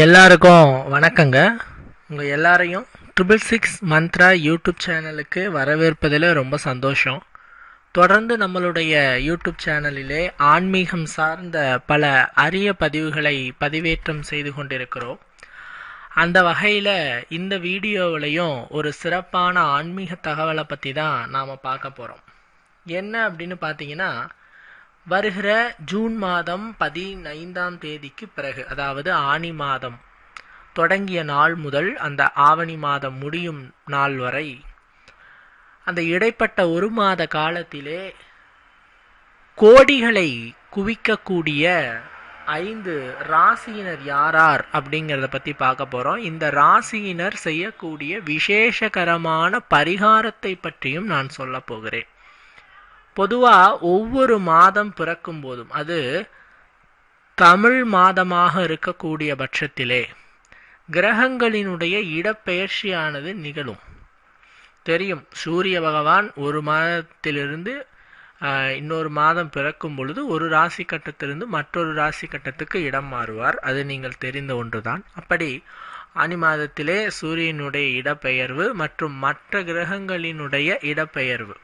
எல்லாருக்கும் வணக்கங்க. உங்கள் எல்லாரையும் ட்ரிபிள் சிக்ஸ் மந்த்ரா யூடியூப் சேனலுக்கு வரவேற்பதில் ரொம்ப சந்தோஷம். தொடர்ந்து நம்மளுடைய யூடியூப் சேனலிலே ஆன்மீகம் சார்ந்த பல அரிய பதிவுகளை பதிவேற்றம் செய்து கொண்டிருக்கிறோம். அந்த வகையில் இந்த வீடியோவிலையும் ஒரு சிறப்பான ஆன்மீக தகவலை பற்றி தான் நாம் பார்க்க போகிறோம் என்ன அப்படின்னு பார்த்தீங்கன்னா வருகிற ஜூன் மாதம் பதினைந்தாம் தேதிக்கு பிறகு அதாவது ஆனி மாதம் தொடங்கிய நாள் முதல் அந்த ஆவணி மாதம் முடியும் நாள் வரை அந்த இடைப்பட்ட ஒரு மாத காலத்திலே கோடிகளை குவிக்கக்கூடிய ஐந்து ராசியினர் யாரார் அப்படிங்கிறத பற்றி பார்க்க போகிறோம் இந்த ராசியினர் செய்யக்கூடிய விசேஷகரமான பரிகாரத்தை பற்றியும் நான் சொல்ல போகிறேன். பொதுவாக ஒவ்வொரு மாதம் பிறக்கும் போதும் அது தமிழ் மாதமாக இருக்கக்கூடிய பட்சத்திலே கிரகங்களினுடைய இடப்பெயர்ச்சியானது நிகழும். தெரியும் சூரிய பகவான் ஒரு மாதத்திலிருந்து இன்னொரு மாதம் பிறக்கும் பொழுது ஒரு ராசி கட்டத்திலிருந்து மற்றொரு ராசி கட்டத்துக்கு இடம் மாறுவார். அது நீங்கள் தெரிந்த ஒன்றுதான். அப்படி ஆனி மாதத்திலே சூரியனுடைய இடப்பெயர்வு மற்றும் மற்ற கிரகங்களினுடைய இடப்பெயர்வு.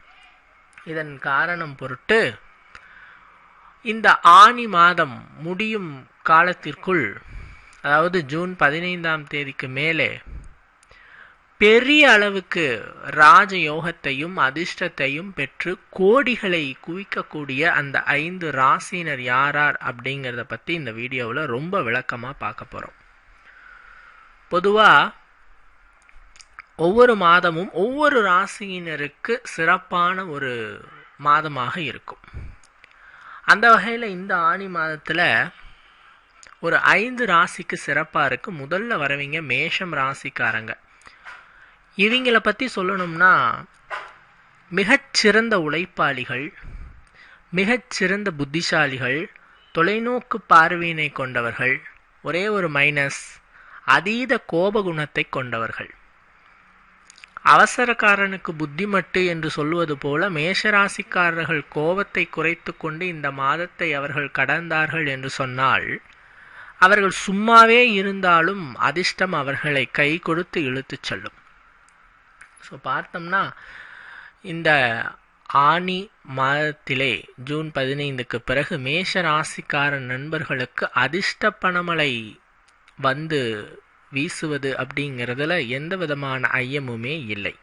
இதன் காரணம் பொருட்டு இந்த ஆனி மாதம் முடியும் காலத்திற்குள் அதாவது ஜூன் பதினைந்தாம் தேதிக்கு மேலே பெரிய அளவுக்கு ராஜயோகத்தையும் அதிர்ஷ்டத்தையும் பெற்று கோடிகளை குவிக்கக்கூடிய அந்த ஐந்து ராசினர் யாரார் அப்படிங்கிறத பற்றி இந்த வீடியோவில் ரொம்ப விளக்கமாக பார்க்க போகிறோம் பொதுவாக ஒவ்வொரு மாதமும் ஒவ்வொரு ராசியினருக்கு சிறப்பான ஒரு மாதமாக இருக்கும். அந்த வகையில் இந்த ஆனி மாதத்தில் ஒரு ஐந்து ராசிக்கு சிறப்பாக இருக்குது முதல்ல வரவங்க மேஷம் ராசிக்காரங்க. இவங்கள பற்றி சொல்லணும்னா மிகச்சிறந்த உழைப்பாளிகள் மிகச்சிறந்த புத்திசாலிகள் தொலைநோக்கு பார்வையினை கொண்டவர்கள் ஒரே ஒரு மைனஸ் அதீத கோபகுணத்தை கொண்டவர்கள். அவசரக்காரனுக்கு புத்திமட்டு என்று சொல்லுவது போல மேஷராசிக்காரர்கள் கோபத்தை குறைத்து கொண்டு இந்த மாதத்தை அவர்கள் கடந்தார்கள் என்று சொன்னால் அவர்கள் சும்மாவே இருந்தாலும் அதிர்ஷ்டம் அவர்களை கை கொடுத்து இழுத்துச் செல்லும். ஸோ பார்த்தோம்னா இந்த ஆனி மாதத்திலே ஜூன் பதினைந்துக்கு பிறகு மேஷ ராசிக்கார நண்பர்களுக்கு அதிர்ஷ்ட பணமழை வந்து வீசுவது அப்படிங்கிறதுல எந்த விதமான ஐயமுமே இல்லை.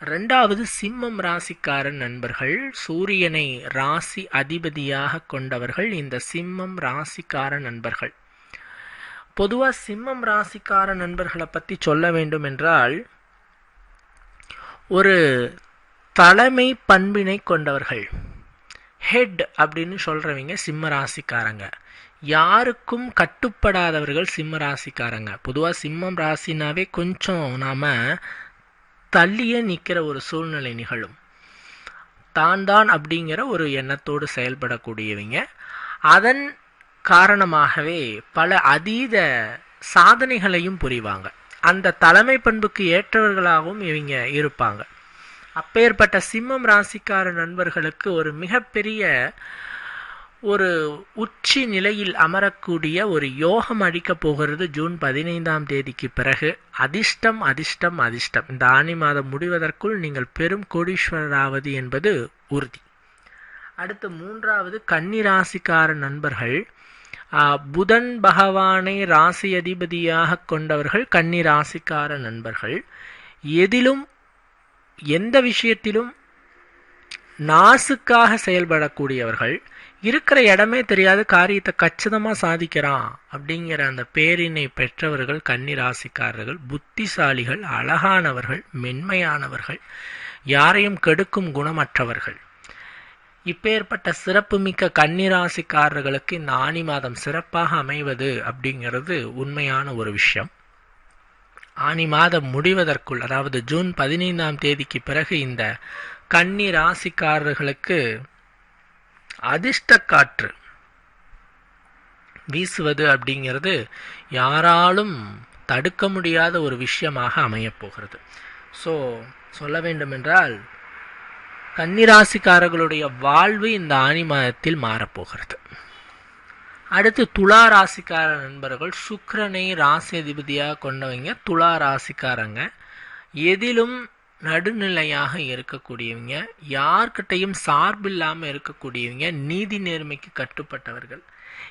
ரெண்டாவது சிம்மம் ராசிக்காரன் நண்பர்கள் சூரியனை ராசி அதிபதியாக கொண்டவர்கள் இந்த சிம்மம் ராசிக்கார நண்பர்கள். பொதுவாக சிம்மம் ராசிக்கார நண்பர்களை பற்றி சொல்ல வேண்டும் என்றால் ஒரு தலைமை பண்பினை கொண்டவர்கள். ஹெட் அப்படின்னு சொல்கிறவங்க சிம்ம ராசிக்காரங்க. யாருக்கும் கட்டுப்படாதவர்கள் சிம்ம ராசிக்காரங்க. பொதுவாக சிம்மம் ராசினாவே கொஞ்சம் நாம் தள்ளியே நிற்கிற ஒரு சூழ்நிலை நிகழும். தான் தான் அப்படிங்கிற ஒரு எண்ணத்தோடு செயல்படக்கூடியவங்க. அதன் காரணமாகவே பல அதீத சாதனைகளையும் புரிவாங்க. அந்த தலைமை பண்புக்கு ஏற்றவர்களாகவும் இவங்க இருப்பாங்க. அப்பேற்பட்ட சிம்மம் ராசிக்கார நண்பர்களுக்கு ஒரு மிகப்பெரிய ஒரு உச்சி நிலையில் அமரக்கூடிய ஒரு யோகம் அடிக்கப் போகிறது ஜூன் பதினைந்தாம் தேதிக்கு பிறகு. அதிர்ஷ்டம் அதிர்ஷ்டம் அதிர்ஷ்டம். இந்த ஆனி மாதம் முடிவதற்குள் நீங்கள் பெரும் கோடீஸ்வரராவது என்பது உறுதி. அடுத்து மூன்றாவது கன்னி ராசிக்கார நண்பர்கள். புதன் பகவானை ராசி அதிபதியாக கொண்டவர்கள் கன்னி ராசிக்கார நண்பர்கள். எதிலும் எந்த விஷயத்திலும் நாசுக்காக செயல்படக்கூடியவர்கள் இருக்கிற இடமே தெரியாத காரியத்தை கச்சிதமாக சாதிக்கிறான் அப்படிங்கிற அந்த பேரினை பெற்றவர்கள் கன்னிராசிக்காரர்கள் புத்திசாலிகள் அழகானவர்கள் மென்மையானவர்கள் யாரையும் கெடுக்கும் குணமற்றவர்கள். இப்பேற்பட்ட சிறப்புமிக்க கன்னிராசிக்காரர்களுக்கு இந்த ஆணி மாதம் சிறப்பாக அமைவது அப்படிங்கிறது உண்மையான ஒரு விஷயம். ஆனி மாதம் முடிவதற்குள் அதாவது ஜூன் பதினைந்தாம் தேதிக்கு பிறகு இந்த கன்னி ராசிக்காரர்களுக்கு அதிர்ஷ்ட காற்று வீசுவது அப்படிங்கிறது யாராலும் தடுக்க முடியாத ஒரு விஷயமாக அமையப்போகிறது ஸோ சொல்ல வேண்டுமென்றால் கன்னிராசிக்காரர்களுடைய வாழ்வு இந்த ஆனி மாதத்தில் மாறப்போகிறது அடுத்து துலா ராசிக்கார நண்பர்கள் சுக்கரனை ராசி அதிபதியாக கொண்டவங்க துலா ராசிக்காரங்க. எதிலும் நடுநிலையாக இருக்கக்கூடியவங்க யார்கிட்டையும் சார்பில்லாமல் இருக்கக்கூடியவங்க நீதி நேர்மைக்கு கட்டுப்பட்டவர்கள்.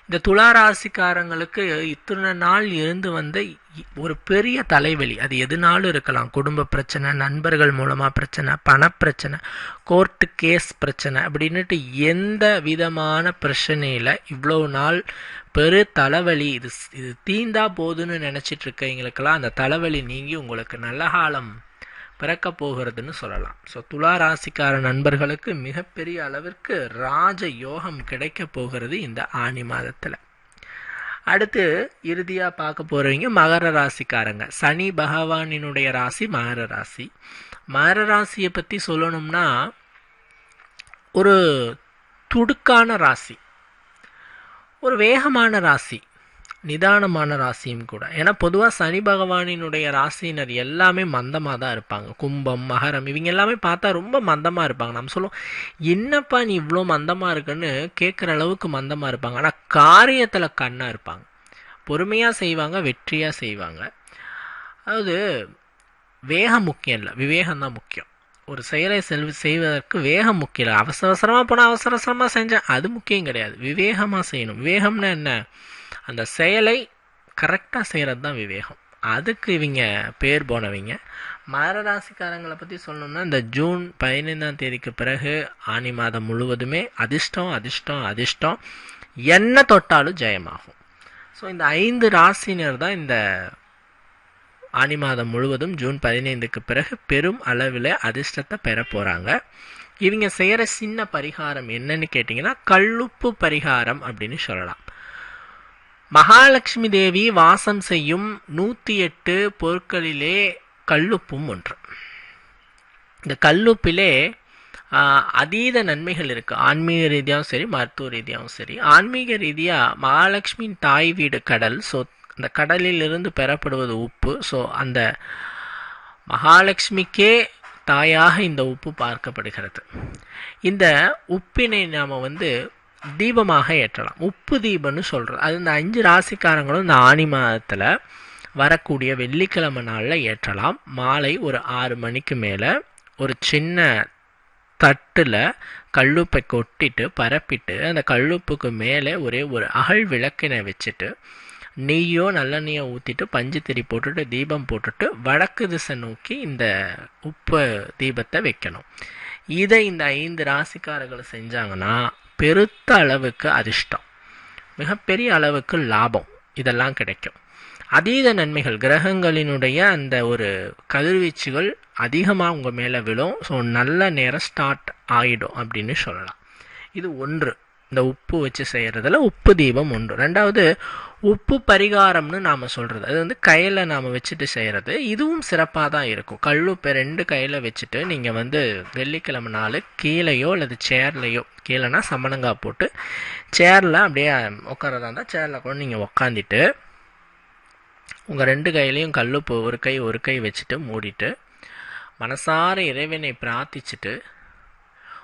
இந்த துலா ராசிக்காரங்களுக்கு இத்தனை நாள் இருந்து வந்த இ- ஒரு பெரிய தலைவலி. அது எதுனாலும் இருக்கலாம். குடும்ப பிரச்சனை நண்பர்கள் மூலமாக பிரச்சனை பணப்பிரச்சனை கோர்ட்டு கேஸ் பிரச்சனை அப்படின்னுட்டு எந்த விதமான பிரச்சனையில் இவ்வளோ நாள் பெரு தலைவலி இது ஸ்- இது தீந்தா போதுன்னு நினச்சிட்டு இருக்கவங்களுக்கெல்லாம் அந்த தலைவலி நீங்கி உங்களுக்கு நல்ல காலம் பிறக்க போகிறதுன்னு சொல்லலாம். ஸோ துலா ராசிக்கார நண்பர்களுக்கு மிகப்பெரிய அளவிற்கு ராஜ யோகம் கிடைக்க போகிறது இந்த ஆனி மாதத்தில். அடுத்து இறுதியாக பார்க்க போகிறவங்க மகர ராசிக்காரங்க. சனி பகவானினுடைய ராசி மகர ராசி. மகர ராசியை பற்றி சொல்லணும்னா ஒரு துடுக்கான ராசி. ஒரு வேகமான ராசி. நிதானமான ராசியும் கூட. ஏன்னா பொதுவாக சனி பகவானினுடைய ராசியினர் எல்லாமே மந்தமாக தான் இருப்பாங்க. கும்பம் மகரம் இவங்க எல்லாமே பார்த்தா ரொம்ப மந்தமாக இருப்பாங்க. நம்ம சொல்லுவோம் என்னப்பா நீ இவ்வளோ மந்தமாக இருக்குன்னு கேட்குற அளவுக்கு மந்தமாக இருப்பாங்க. ஆனால் காரியத்தில் கண்ணாக இருப்பாங்க. பொறுமையாக செய்வாங்க வெற்றியாக செய்வாங்க. அதாவது வேகம் முக்கியம் இல்லை. விவேகம் தான் முக்கியம். ஒரு செயலை செல் செய்வதற்கு வேகம் முக்கியம் இல்லை. அவசர அவசரமாக போனால் அவசர அவசரமாக செஞ்சேன் அது முக்கியம் கிடையாது. விவேகமாக செய்யணும். விவேகம்னா என்ன? அந்த செயலை கரெக்டாக செய்கிறது தான் விவேகம். அதுக்கு இவங்க பேர் போனவங்க. மகர ராசிக்காரங்களை பற்றி சொல்லணும்னா இந்த ஜூன் பதினைந்தாம் தேதிக்கு பிறகு ஆனி மாதம் முழுவதுமே அதிர்ஷ்டம் அதிர்ஷ்டம் அதிர்ஷ்டம். என்ன தொட்டாலும் ஜெயமாகும். ஸோ இந்த ஐந்து ராசினர் தான் இந்த ஆனி மாதம் முழுவதும் ஜூன் பதினைந்துக்கு பிறகு பெரும் அளவில் அதிர்ஷ்டத்தை பெற போகிறாங்க இவங்க செய்கிற சின்ன பரிகாரம் என்னன்னு கேட்டிங்கன்னா கல்லுப்பு பரிகாரம் அப்படின்னு சொல்லலாம். மகாலட்சுமி தேவி வாசம் செய்யும் நூற்றி எட்டு பொருட்களிலே கல்லுப்பும் ஒன்று. இந்த கல்லுப்பிலே அதீத நன்மைகள் இருக்குது ஆன்மீக ரீதியாகவும் சரி மருத்துவ ரீதியாகவும் சரி. ஆன்மீக ரீதியாக மகாலட்சுமியின் தாய் வீடு கடல். ஸோ அந்த கடலிலிருந்து பெறப்படுவது உப்பு. ஸோ அந்த மகாலட்சுமிக்கே தாயாக இந்த உப்பு பார்க்கப்படுகிறது. இந்த உப்பினை நாம் வந்து தீபமாக ஏற்றலாம். உப்பு தீபம்னு சொல்கிறோம் அது இந்த அஞ்சு ராசிக்காரங்களும் இந்த ஆனி மாதத்தில் வரக்கூடிய வெள்ளிக்கிழமை நாளில் ஏற்றலாம். மாலை ஒரு ஆறு மணிக்கு மேலே ஒரு சின்ன தட்டில் கல்லுப்பை கொட்டிட்டு பரப்பிட்டு அந்த கல்லுப்புக்கு மேலே ஒரே ஒரு அகல் விளக்கினை வச்சுட்டு நெய்யோ நல்லெண்ணெயோ ஊற்றிட்டு பஞ்சுத்திரி போட்டுட்டு தீபம் போட்டுட்டு வடக்கு திசை நோக்கி இந்த உப்பு தீபத்தை வைக்கணும். இதை இந்த ஐந்து ராசிக்காரர்கள் செஞ்சாங்கன்னா பெருத்த அளவுக்கு அதிர்ஷ்டம். மிகப்பெரிய அளவுக்கு லாபம். இதெல்லாம் கிடைக்கும். அதீத நன்மைகள் கிரகங்களினுடைய அந்த ஒரு கதிர்வீச்சுகள் அதிகமாக உங்கள் மேலே விழும். ஸோ நல்ல நேரம் ஸ்டார்ட் ஆகிடும் அப்படின்னு சொல்லலாம். இது ஒன்று. இந்த உப்பு வச்சு செய்கிறதுல உப்பு தீபம் உண்டு. ரெண்டாவது உப்பு பரிகாரம்னு நாம் சொல்கிறது அது வந்து கையில் நாம் வச்சுட்டு செய்கிறது இதுவும் சிறப்பாக தான் இருக்கும். கல்லுப்பை ரெண்டு கையில் வச்சுட்டு நீங்கள் வந்து வெள்ளிக்கிழமை நாள் கீழேயோ அல்லது சேர்லையோ கீழேனா சமணங்காய் போட்டு சேரில் அப்படியே உட்காரதா இருந்தால் சேரில் கூட நீங்கள் உக்காந்துட்டு உங்கள் ரெண்டு கையிலையும் கல்லுப்பு ஒரு கை ஒரு கை வச்சுட்டு மூடிட்டு மனசார இறைவனை பிரார்த்திச்சுட்டு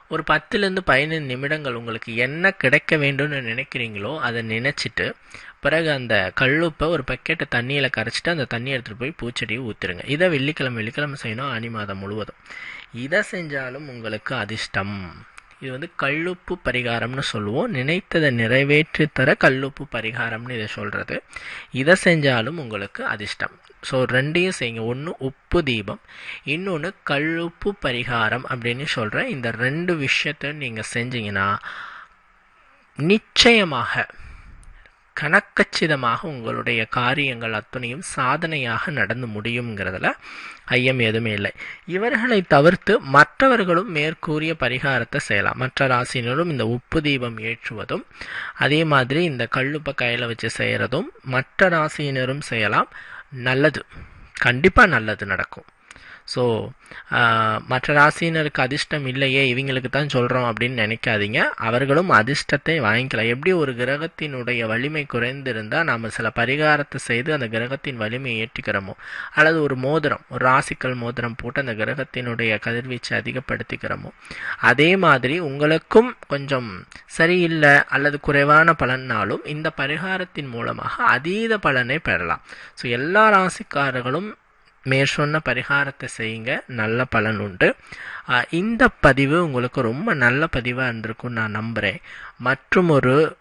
ஒரு பத்துலேருந்து பதினைந்து நிமிடங்கள் உங்களுக்கு என்ன கிடைக்க வேண்டும்னு நினைக்கிறீங்களோ அதை நினச்சிட்டு பிறகு அந்த கல்லுப்பை ஒரு பக்கெட்டை தண்ணியில் கரைச்சிட்டு அந்த தண்ணி எடுத்துகிட்டு போய் பூச்செடியை ஊற்றுருங்க இதை வெள்ளிக்கிழமை வெள்ளிக்கிழமை செய்யணும் ஆனி மாதம் முழுவதும். இதை செஞ்சாலும் உங்களுக்கு அதிர்ஷ்டம். இது வந்து கல்லுப்பு பரிகாரம்னு சொல்லுவோம். நினைத்ததை நிறைவேற்றி தர கல்லுப்பு பரிகாரம்னு இதை சொல்கிறது இதை செஞ்சாலும் உங்களுக்கு அதிர்ஷ்டம். ஸோ ரெண்டையும் செய்யுங்க. ஒன்று உப்பு தீபம் இன்னொன்று கல்லுப்பு பரிகாரம் அப்படின்னு சொல்கிற இந்த ரெண்டு விஷயத்த நீங்கள் செஞ்சீங்கன்னா நிச்சயமாக கணக்கச்சிதமாக உங்களுடைய காரியங்கள் அத்தனையும் சாதனையாக நடந்து முடியுங்கிறதுல ஐயம் எதுவுமே இல்லை. இவர்களை தவிர்த்து மற்றவர்களும் மேற்கூறிய பரிகாரத்தை செய்யலாம். மற்ற ராசினரும் இந்த உப்பு தீபம் ஏற்றுவதும் அதே மாதிரி இந்த கல்லுப்பை கையில் வச்சு செய்கிறதும் மற்ற ராசியினரும் செய்யலாம். நல்லது. கண்டிப்பாக நல்லது நடக்கும். ஸோ மற்ற ராசியினருக்கு அதிர்ஷ்டம் இல்லையே இவங்களுக்கு தான் சொல்கிறோம் அப்படின்னு நினைக்காதீங்க. அவர்களும் அதிர்ஷ்டத்தை வாங்கிக்கலாம். எப்படி ஒரு கிரகத்தினுடைய வலிமை குறைந்திருந்தால் நாம் சில பரிகாரத்தை செய்து அந்த கிரகத்தின் வலிமையை ஏற்றிக்கிறோமோ? அல்லது ஒரு மோதிரம் ஒரு ராசிக்கல் மோதிரம் போட்டு அந்த கிரகத்தினுடைய கதிர்வீச்சை அதிகப்படுத்திக்கிறோமோ? அதே மாதிரி உங்களுக்கும் கொஞ்சம் சரியில்லை அல்லது குறைவான பலனாலும் இந்த பரிகாரத்தின் மூலமாக அதீத பலனை பெறலாம். ஸோ எல்லா ராசிக்காரர்களும் மேற்சொன்ன பரிகாரத்தை செய்யுங்க. நல்ல பலன் உண்டு. இந்த பதிவு உங்களுக்கு ரொம்ப நல்ல பதிவாக இருந்திருக்கும் நான் நம்புகிறேன் மற்றும் ஒரு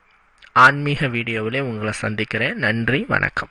ஆன்மீக வீடியோவிலே உங்களை சந்திக்கிறேன். நன்றி வணக்கம்.